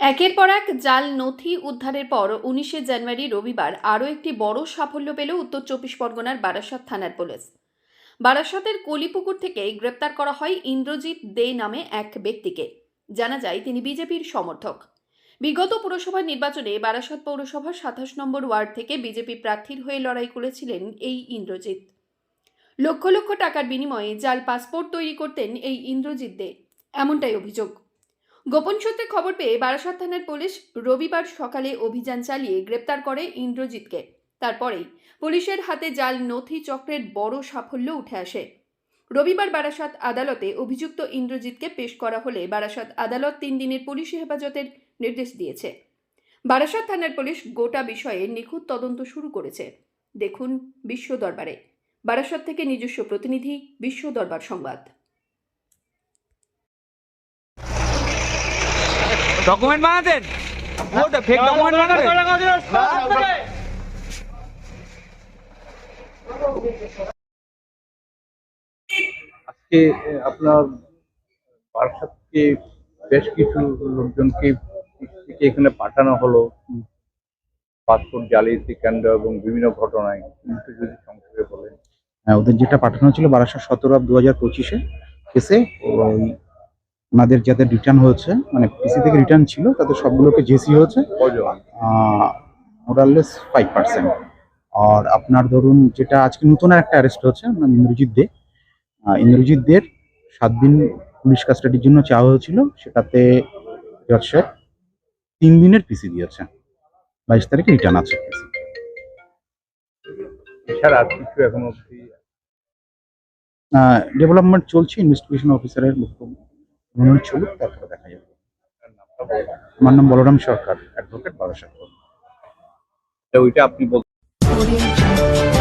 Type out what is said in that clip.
একের পর এক জাল নথি উদ্ধারের পর উনিশে জানুয়ারি রবিবার আরও একটি বড় সাফল্য পেল উত্তর চব্বিশ পরগনার বারাসাত থানার পুলিশ। বারাসাতের কলিপুকুর থেকে গ্রেপ্তার করা হয় ইন্দ্রজিৎ দে নামে এক ব্যক্তিকে। জানা যায়, তিনি বিজেপির সমর্থক। বিগত পুরসভা নির্বাচনে বারাসাত পৌরসভার সাতাশ নম্বর ওয়ার্ড থেকে বিজেপি প্রার্থীর হয়ে লড়াই করেছিলেন এই ইন্দ্রজিৎ। লক্ষ লক্ষ টাকার বিনিময়ে জাল পাসপোর্ট তৈরি করতেন এই ইন্দ্রজিৎ দে। এমনটাই অভিযোগ। গোপন সূত্রে খবর পেয়ে বারাসাত থানার পুলিশ রবিবার সকালে অভিযান চালিয়ে গ্রেপ্তার করে ইন্দ্রজিৎকে। তারপরেই পুলিশের হাতে জাল নথি চক্রের বড় সাফল্য উঠে আসে রবিবার বারাসাত আদালতে অভিযুক্ত ইন্দ্রজিৎকে পেশ করা হলে বারাসাত আদালত তিন দিনের পুলিশি হেফাজতের নির্দেশ দিয়েছে বারাসাত থানার পুলিশ গোটা বিষয়ে নিখুঁত তদন্ত শুরু করেছে দেখুন বিশ্ব দরবারে বারাসাত থেকে নিজস্ব প্রতিনিধি বিশ্ব দরবার সংবাদ ডকুমেন্ট বানাতেন ওটা ফেক ডকুমেন্ট বানাতেন আজকে আপনার বারাসাতকে বেশ কিছু লোকজনকে থেকে এখানে পাঠানো হলো। পাসপোর্ট জালিয়াতি কাণ্ড এবং বিভিন্ন ঘটনায়। একটু যদি সংক্ষেপে বলেন। হ্যাঁ ওদের যেটা পাঠানো ছিল বারাসাত সতেরো অফ দু হাজার পঁচিশে কেসে। ওই ওনাদের যাদের রিটার্ন হয়েছে মানে পিসি থেকে রিটার্ন ছিল তাদের সবগুলোকে জেসি হয়েছে। কজন? মোরাললেস ফাইভ পার্সেন্ট আর আপনার ধরুন যেটা আজকে নতুন একটা অ্যারেস্ট হচ্ছে নাম ইন্দ্রজিৎ দে। ইন্দ্রজিৎ দের সাত দিন পুলিশ কাস্টাডির জন্য চাওয়া হয়েছিল সেটাতে জজ সাহেব তিন দিনের পিসি দিয়েছে বাইশ তারিখে রিটার্ন আছে। পিসি এছাড়া আর কিছু এখন অব্দি ডেভেলপমেন্ট চলছে ইনভেস্টিগেশন অফিসারের বক্তব্য মনে চলুক তারপরে দেখা যাবে। আমার নাম বলরাম সরকার অ্যাডভোকেট বারাসাত ওইটা আপনি Jungle.